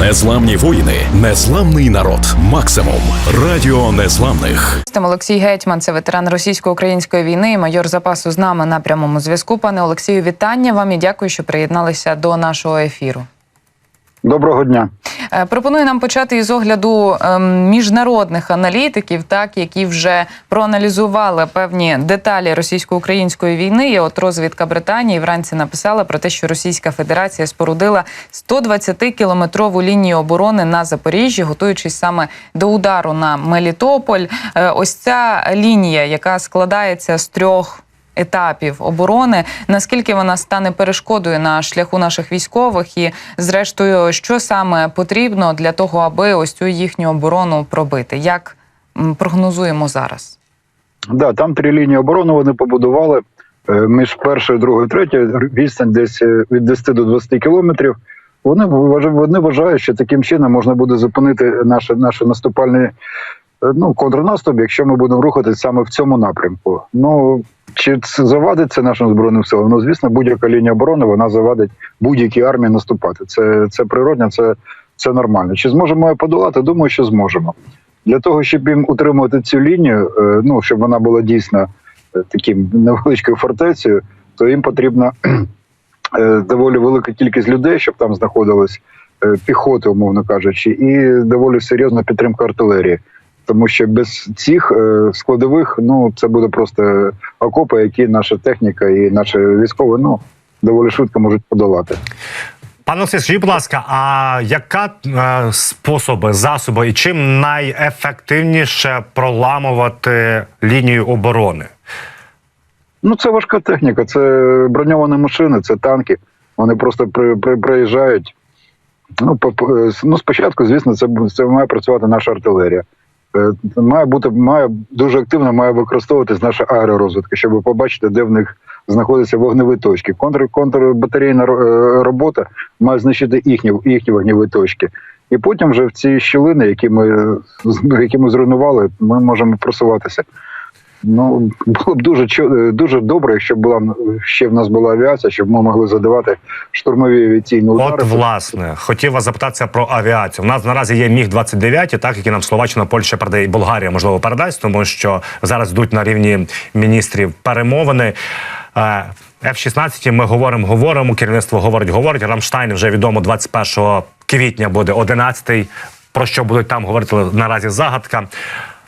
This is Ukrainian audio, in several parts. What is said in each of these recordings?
Незламні воїни, незламний народ. Максимум. Радіо незламних. Там Олексій Гетьман, це ветеран російсько-української війни, майор запасу з нами на прямому зв'язку. Пане Олексію, вітання вам і дякую, що приєдналися до нашого ефіру. Доброго дня. Е, Пропоную нам почати із огляду ем, міжнародних аналітиків, так які вже проаналізували певні деталі російсько-української війни. І от розвідка Британії вранці написала про те, що Російська Федерація спорудила 120-кілометрову лінію оборони на Запоріжжі, готуючись саме до удару на Мелітополь. Е, Ось ця лінія, яка складається з трьох етапів оборони. Наскільки вона стане перешкодою на шляху наших військових, і зрештою, що саме потрібно для того, аби ось цю їхню оборону пробити? Як прогнозуємо зараз? Да, там три лінії оборони вони побудували е, між першою, другою, третьою відстань десь е, від 10 до 20 кілометрів. Вони вони вважають, що таким чином можна буде зупинити наш, наш наступальний е, ну, контрнаступ, якщо ми будемо рухатись саме в цьому напрямку. Ну чи це завадить це нашим збройним силам? Ну звісно, будь-яка лінія оборони вона завадить будь-якій армії наступати. Це, це природня, це, це нормально. Чи зможемо подолати? Думаю, що зможемо. Для того, щоб їм утримувати цю лінію, е, ну щоб вона була дійсно е, таким невеличкою фортецею, то їм потрібна е, доволі велика кількість людей, щоб там знаходилась піхоти, умовно кажучи, і доволі серйозна підтримка артилерії. Тому що без цих е, складових ну це буде просто окопи, які наша техніка і наші військові ну доволі швидко можуть подолати. Пане Олексій, скажіть, будь ласка, а яка е, способи, засоби і чим найефективніше проламувати лінію оборони? Ну, це важка техніка, це броньовані машини, це танки. Вони просто при, при, приїжджають. Ну, по, по- ну, спочатку, звісно, це, це має працювати наша артилерія. Е, Має бути має дуже активно має використовуватись наша аеророзвідка, щоб побачити, де в них знаходяться вогневі точки. Контр, контрбатарейна е, робота має знищити їхні, їхні вогневі точки. І потім вже в ці щілини, які ми, які ми зруйнували, ми можемо просуватися. Ну було б дуже чо- дуже добре, якщо була ще в нас була авіація, щоб ми могли задавати штурмові авіаційні удари. От власне хотів вас запитатися про авіацію. У нас наразі є міг 29 так які нам Словаччина, Польща передає і Болгарія, можливо, передасть, тому що зараз йдуть на рівні міністрів перемовини. Е, F-16 ми говоримо, говоримо. Керівництво говорить, говорить. Рамштайн вже відомо 21 квітня буде 11-й. Про що будуть там говорити наразі загадка.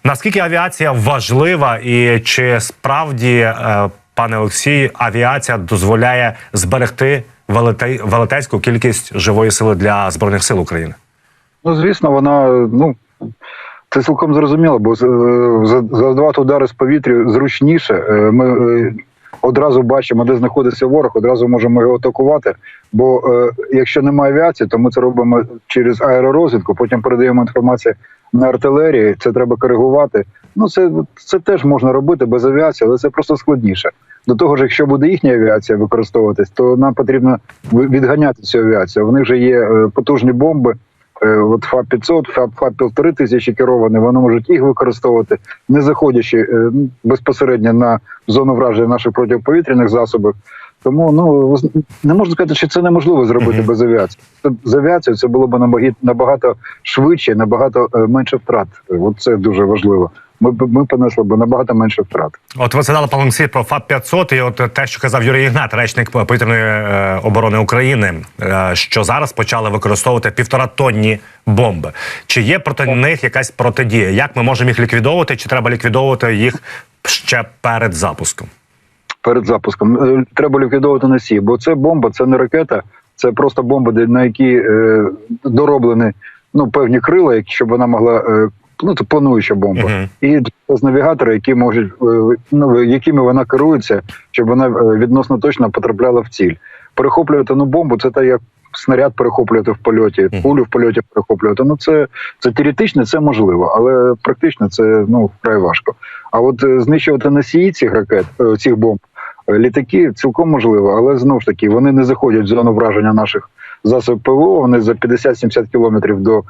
Наскільки авіація важлива, і чи справді, е, пане Олексій, авіація дозволяє зберегти велете- велетенську кількість живої сили для збройних сил України? Ну звісно, вона ну це цілком зрозуміло, бо е, за- завдавати удари з повітря зручніше. Е, Ми одразу бачимо, де знаходиться ворог, одразу можемо його атакувати. Бо е, якщо немає авіації, то ми це робимо через аеророзвідку, потім передаємо інформацію на артилерію. Це треба коригувати. Ну це, це теж можна робити без авіації, але це просто складніше. До того ж, якщо буде їхня авіація використовуватись, то нам потрібно відганяти цю авіацію. В них вже є е, потужні бомби. Е, От ФАП 500, ФАП, ФАП 1500 тисячі керовані, вони можуть їх використовувати, не заходячи е, безпосередньо на зону враження наших протиповітряних засобів. Тому ну не можна сказати, що це неможливо зробити Мгм. без авіації. З авіацією це було б набагато швидше, набагато е, менше втрат. От це дуже важливо. Ми б ми понесли б набагато менше втрат. От ви згадали пане Олексій, про ФАП 500 і от те, що казав Юрій Ігнат, речник повітряної е, оборони України, е, що зараз почали використовувати півтора тонні бомби. Чи є проти них якась протидія? Як ми можемо їх ліквідовувати? Чи треба ліквідовувати їх ще перед запуском? перед запуском. Е, Треба ліквідовувати носії, бо це бомба, це не ракета, це просто бомба, на які е, дороблені ну, певні крила, які- щоб вона могла. Ну, це плануюча бомба. Мгм. І з навігатори, які можуть, е, ну, якими вона керується, щоб вона е, відносно точно потрапляла в ціль. Перехоплювати ну, бомбу, це так як снаряд перехоплювати в польоті, пулю в польоті перехоплювати. Ну це, це теоретично, це можливо, але практично це ну вкрай важко. А от е, знищувати носії цих ракет, цих бомб, літаки цілком можливо, але знову ж таки вони не заходять в зону враження наших засобів ПВО. Вони за 50-70 кілометрів до,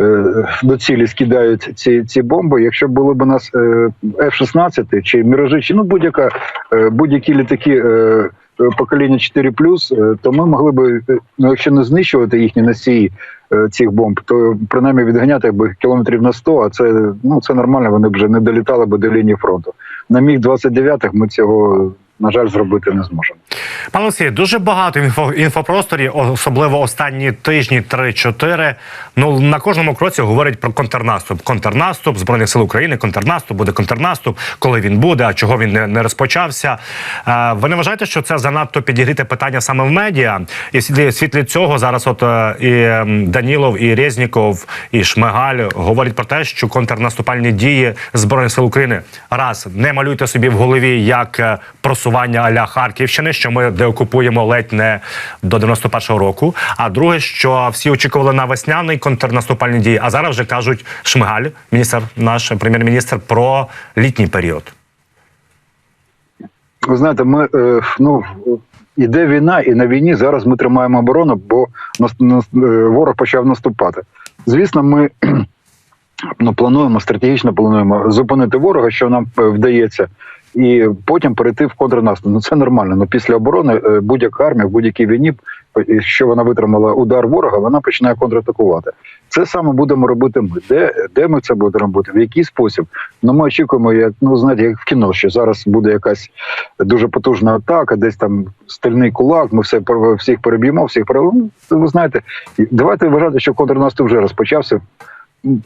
е, до цілі скидають ці, ці бомби. Якщо були б у нас е, F-16 чи Міражі, чи ну будь-яка е, будь-які літаки. Е, покоління 4+, е, то ми могли е, ну, якщо не знищувати їхні носії, е, цих бомб, то принаймні відганяти би кілометрів на 100, а це ну це нормально. Вони б вже не долітали би до лінії фронту. На міг 29 ми цього на жаль зробити не зможемо. Пане Олексій, дуже багато інфо, інфопросторі, особливо останні тижні 3-4. Ну на кожному кроці говорять про контрнаступ. Контрнаступ збройних сил України, контрнаступ, буде контрнаступ, коли він буде, а чого він не, не розпочався. Е, ви не вважаєте, що це занадто підігріте питання саме в медіа? І в світлі, цього зараз, от е, і Данілов, і Резніков, і Шмигаль говорять про те, що контрнаступальні дії збройних сил України раз не малюйте собі в голові як е, просування аля Харківщини, що ми деокупуємо ледь не до 91-го року. А друге, що всі очікували на весняний контрнаступальні дії, а зараз вже кажуть Шмигаль, міністр, наш прем'єр-міністр, про літній період. Ви знаєте, ми е, ну іде війна, і на війні зараз ми тримаємо оборону, бо е, ворог почав наступати. Звісно, ми ну, плануємо стратегічно плануємо зупинити ворога, що нам е, вдається, і потім перейти в контрнаступ. Ну це нормально. Ну після оборони е, будь-яка армія в будь-якій війні, е, якщо вона витримала удар ворога, вона починає контратакувати. Це саме будемо робити ми. Де, де ми це будемо робити? В який спосіб? Ну ми очікуємо, як ну знаєте, як в кіно, що зараз буде якась дуже потужна атака, десь там стальний кулак. Ми все всіх переб'ємо, всіх переб'ємо. Ну, Ви знаєте, давайте вважати, що контрнаступ вже розпочався.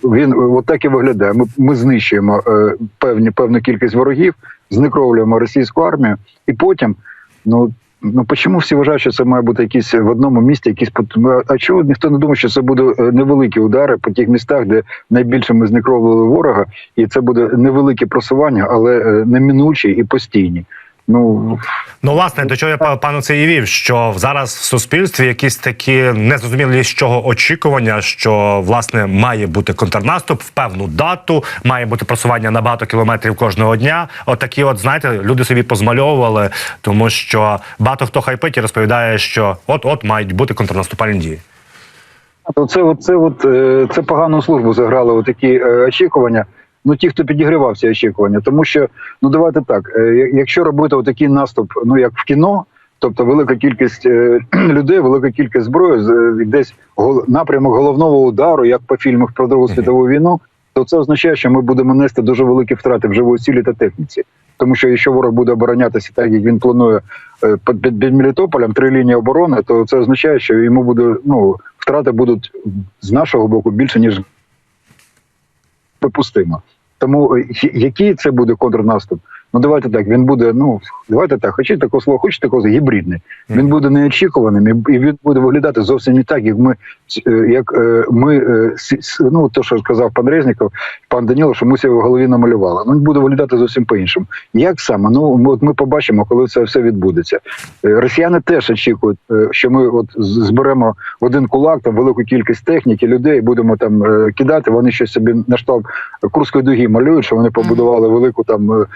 Він от так і виглядає. Ми, ми знищуємо е, певні певну кількість ворогів, зникровлюємо російську армію, і потім, ну. Ну чому всі вважають, що це має бути якісь в одному місті, якісь а чого ніхто не думає, що це буде е, невеликі удари по тих містах, де найбільше ми знекровили ворога, і це буде невелике просування, але е, неминучі і постійні. Ну Ну, власне, до чого я пану це і вів, що зараз в суспільстві якісь такі незрозумілі з чого очікування, що власне має бути контрнаступ в певну дату, має бути просування на багато кілометрів кожного дня. Отакі, от знаєте, люди собі позмальовували, тому що багато хто хайпить і розповідає, що от от мають бути контрнаступальні дії. То це, от, це, от, е, це погану службу заграли такі очікування. Ну, ті, хто підігривав ці очікування, тому що ну давайте так, е, якщо робити такий наступ, ну як в кіно, тобто велика кількість е, людей, велика кількість зброї, е, десь напрямок головного удару, як по фільмах про Другу світову війну, то це означає, що ми будемо нести дуже великі втрати в живої силі та техніці. Тому що якщо ворог буде оборонятися так, як він планує під, під, під Мелітополем, три лінії оборони, то це означає, що йому буде ну втрати будуть з нашого боку більше ніж припустимо. Тому е, який це буде контрнаступ? Ну давайте так. Він буде. Ну давайте так. Хочете такого слова, хочете такого гібридний. Він буде неочікуваним і, він буде виглядати зовсім не так, як ми е, як е, ми е, ну то, що сказав пан Резніков, пан Даніло, що ми себе в голові намалювали. Ну він буде виглядати зовсім по іншому. Як саме? Ну от ми побачимо, коли це все відбудеться. Росіяни теж очікують, що ми от зберемо в один кулак там велику кількість техніки, людей будемо там кидати. Вони щось собі на штаб Курської дуги малюють, що вони побудували велику там е,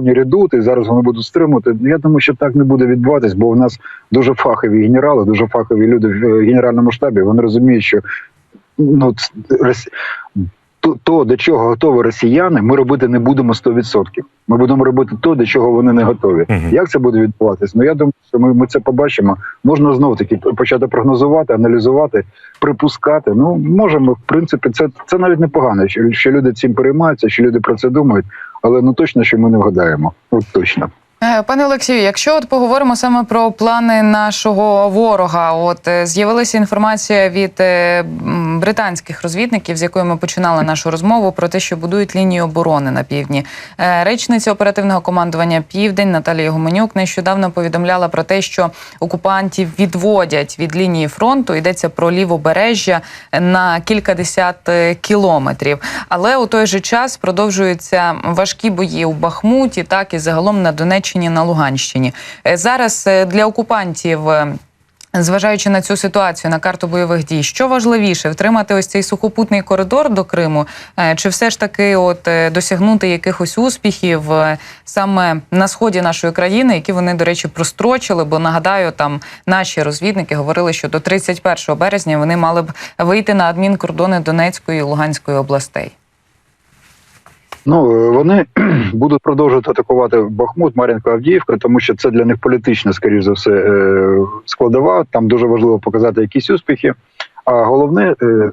оборонні редути. Зараз вони будуть стримувати. Я думаю, що так не буде відбуватись, бо в нас дуже фахові генерали, дуже фахові люди в е, генеральному штабі. Вони розуміють, що ну то, то, до чого готові росіяни, ми робити не будемо 100%. Ми будемо робити то, до чого вони не готові. Мгм. Як це буде відбуватись? Ну я думаю, що ми, ми це побачимо. Можна знову таки почати прогнозувати, аналізувати, припускати. Ну можемо, в принципі, це, це навіть непогано, що, що люди цим переймаються, що люди про це думають, але ну точно, що ми не вгадаємо. От точно. Е, Пане Олексію, якщо от поговоримо саме про плани нашого ворога, от е, з'явилася інформація від е, британських розвідників, з якою ми починали нашу розмову, про те, що будують лінію оборони на півдні. Е, Речниця оперативного командування Південь Наталія Гуменюк нещодавно повідомляла про те, що окупантів відводять від лінії фронту. Йдеться про лівобережжя на кількадесят е, кілометрів. Але у той же час продовжуються важкі бої у Бахмуті, так і загалом на Донеччині, на Луганщині. Е, Зараз для окупантів. Зважаючи на цю ситуацію на карту бойових дій, що важливіше втримати ось цей сухопутний коридор до Криму, е, чи все ж таки, от е, досягнути якихось успіхів е, саме на сході нашої країни, які вони, до речі, прострочили? Бо нагадаю, там наші розвідники говорили, що до 31 березня вони мали б вийти на адмінкордони Донецької і Луганської областей. Ну е, вони будуть продовжувати атакувати Бахмут, Мар'їнка, Авдіївка, тому що це для них політична, скоріш за все, е, складова. Там дуже важливо показати якісь успіхи. А головне, е,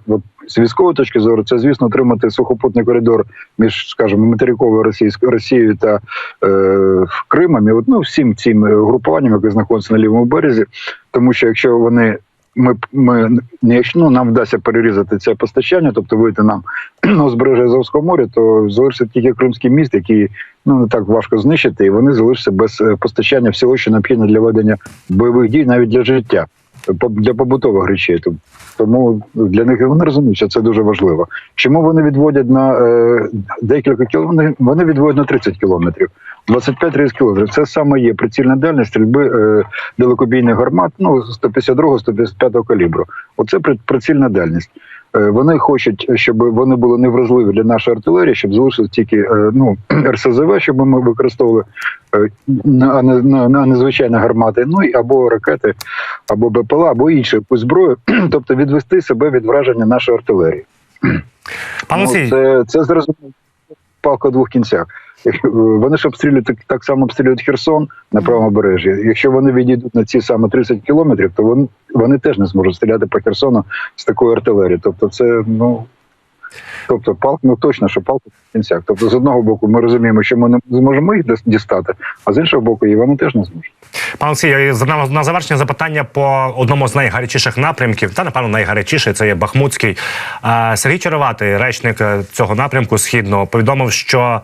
з військової точки зору, це звісно отримати сухопутний коридор між, скажімо, материковою Російською Росією та е, Кримом, і от, ну, всім цим групуванням, яке знаходиться на лівому березі, тому що якщо вони. Ми, ми якщо ну, нам вдасться перерізати це постачання, тобто вийти нам на узбережжя Азовського моря, то залишиться тільки Кримський міст, який ну не так важко знищити, і вони залишаться без е, постачання всього, що необхідно для ведення бойових дій, навіть для життя, для побутових речей. Тому для них вони розуміють, що це дуже важливо. Чому вони відводять на е, декілька кілометрів? Вони відводять на 30 кілометрів. 25-30 кілометрів. Це саме є прицільна дальність стрільби е, далекобійних гармат, ну 152-155 калібру. Оце при- прицільна дальність. Е, Вони хочуть, щоб вони були невразливі для нашої артилерії, щоб залишилось тільки е, ну, РСЗВ, щоб ми використовували, е, на- на, на незвичайні гармати, ну і або ракети, або БПЛА, або іншу зброю, тобто відвести себе від враження нашої артилерії. Пане Ну, це, це зрозуміло. Палка в двох кінцях. Е, Вони ж обстрілюють так, так само обстрілюють Херсон на правому бережжі. Якщо вони відійдуть на ці саме 30 кілометрів, то вони, вони теж не зможуть стріляти по Херсону з такої артилерії. Тобто, це ну. Тобто, палка, ну точно, що палка в кінцях. Тобто, з одного боку, ми розуміємо, що ми не зможемо їх дістати, а з іншого боку, і вони теж не зможуть. Пане Олексій, на, завершення запитання по одному з найгарячіших напрямків, та напевно найгарячіший це є Бахмутський. Е, Сергій Череватий, речник е, цього напрямку східного, повідомив, що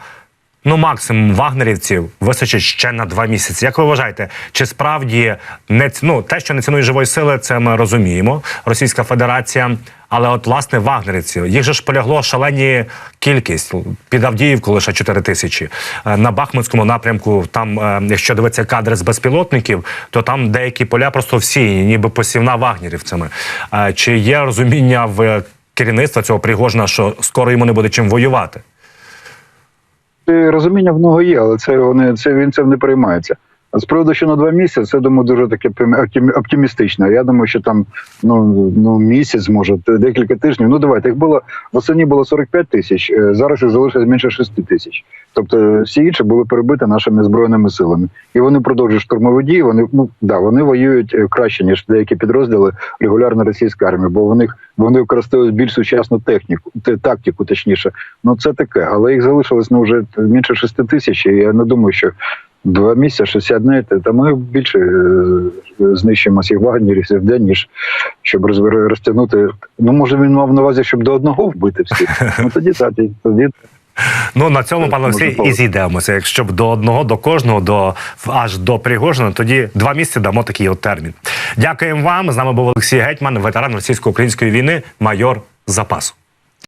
ну максимум вагнерівців вистачить ще на два місяці. Як ви вважаєте, чи справді не ну, те, що не цінує живої сили, це ми розуміємо, Російська Федерація. Але от власне вагнерівців, їх же ж полягло шалені кількість під Авдіївку лише 4 тисячі. Е, На Бахмутському напрямку, там, е, якщо дивитися кадри з безпілотників, то там деякі поля просто всі, ніби посівна вагнерівцями. Е, Чи є розуміння в керівництва цього Пригожина, що скоро йому не буде чим воювати? Це розуміння в нього є, але це вони це він цим не переймається. З приводу, що на два місяці, це думаю, дуже таке оптимі- оптимі- оптимістично. Я думаю, що там ну, ну місяць, може, декілька тижнів. Ну давайте їх було восені було 45 тисяч, е, зараз їх залишилось менше 6 тисяч. Тобто всі інші були перебиті нашими збройними силами, і вони продовжують штурмові дії. Вони ну да вони воюють е, краще ніж деякі підрозділи регулярної російської армії, бо в них вони використовують більш сучасну техніку, тактику, точніше. Ну це таке, але їх залишилось ну вже менше 6 тисяч. І я не думаю, що два місяці 61, та ми більше е, знищуємо всіх вагнерів в день, ніж щоб розтягнути. Ну може він мав на увазі, щоб до одного вбити всіх. Ну тоді так, тоді Ну на цьому, пане може Олексій, і зійдемося. Якщо б до одного, до кожного, до аж до Пригожина, тоді два місяці дамо такий от термін. Дякуємо вам. З нами був Олексій Гетьман, ветеран російсько-української війни, майор запасу.